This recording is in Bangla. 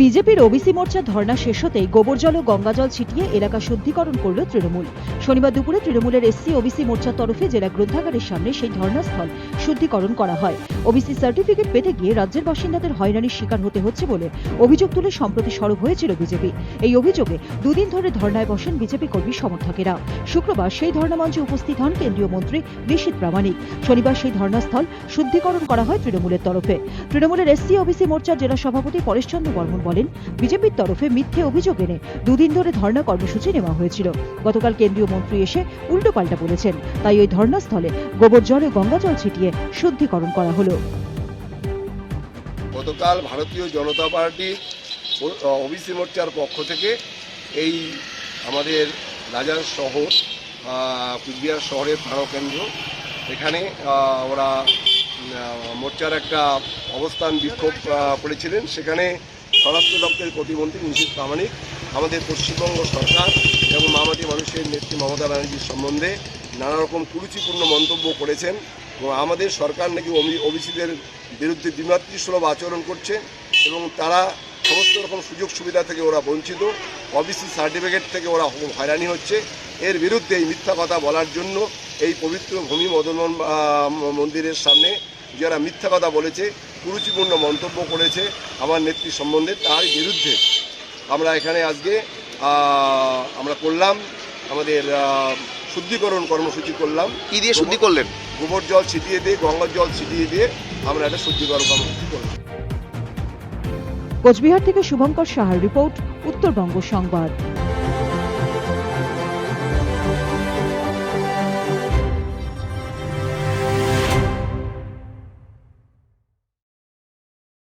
বিজেপির ওবিসি মোর্চা ধর্না শেষ হতেই গোবর জল ও গঙ্গাজল ছিটিয়ে এলাকা শুদ্ধিকরণ করল তৃণমূল। শনিবার দুপুরে তৃণমূলের এসসি, ওবিসি মোর্চার তরফে জেলা গ্রন্থাগারের সামনে সেই ধর্নাস্থল শুদ্ধিকরণ করা হয়। ওবিসি সার্টিফিকেট পেতে গিয়ে রাজ্যের বাসিন্দাদের হয়রানির শিকার হতে হচ্ছে বলে অভিযোগ তুলে সম্প্রতি সরব হয়েছিল বিজেপি। এই অভিযোগে দুদিন ধরে ধর্ণায় বসেন বিজেপি কর্মী সমর্থকেরা। শুক্রবার সেই ধর্ণা মঞ্চে উপস্থিত হন কেন্দ্রীয় মন্ত্রী ঋষিত প্রামাণিক। শনিবার সেই ধর্ণাস্থল শুদ্ধিকরণ করা হয় তৃণমূলের তরফে। তৃণমূলের এসসি, ওবিসি মোর্চার জেলা সভাপতি পরেশচন্দ্র বর্মন বলেন, বিজেপির তরফে মিথ্যে অভিযোগ এনে দুদিন ধরে ধর্ণা কর্মসূচি নেওয়া হয়েছিল। গতকাল কেন্দ্রীয় মন্ত্রী এসে উল্টোপাল্টা বলেছেন। তাই ওই ধর্ণাস্থলে গোবর জল গঙ্গা জল ছিটিয়ে শুদ্ধিকরণ করা হলো। গতকাল ভারতীয় জনতা পার্টি ওবিসি মোর্চার পক্ষ থেকে এই আমাদের রাজার শহর কুচবিহার শহরের প্রাণকেন্দ্র এখানে ওরা মোর্চার একটা অবস্থান বিক্ষোভ করেছিলেন। সেখানে স্বরাষ্ট্র দপ্তরের প্রতিমন্ত্রী নিশীত প্রামাণিক, আমাদের পশ্চিমবঙ্গ সরকার এবং মামাটি মানুষের নেত্রী মমতা ব্যানার্জির সম্বন্ধে নানা রকম কুরুচিপূর্ণ মন্তব্য করেছেন। আমাদের সরকার নাকি ওবিসিদের বিরুদ্ধে দ্বিমাতৃসুলভ আচরণ করছে এবং তারা সমস্ত রকম সুযোগ সুবিধা থেকে ওরা বঞ্চিত। ওবিসি সার্টিফিকেট থেকে ওরা হয়রানি হচ্ছে। এর বিরুদ্ধে এই মিথ্যা কথা বলার জন্য এই পবিত্র ভূমি মদন মন্দিরের সামনে যারা মিথ্যা কথা বলেছে, কুরুচিপূর্ণ মন্তব্য করেছে আমার নেত্রী সম্বন্ধে, তার বিরুদ্ধে আমরা এখানে আজকে আমরা করলাম, আমাদের শুদ্ধিকরণ কর্মসূচি করলাম। কি দিয়ে শুদ্ধি করলেন? গোবর জল ছিটিয়ে দিয়ে, গঙ্গার জল ছিটিয়ে দিয়ে আমরা একটা শুদ্ধিকরণ কর্মসূচি করলাম। কোচবিহার থেকে শুভঙ্কর সাহার রিপোর্ট, উত্তরবঙ্গ সংবাদ।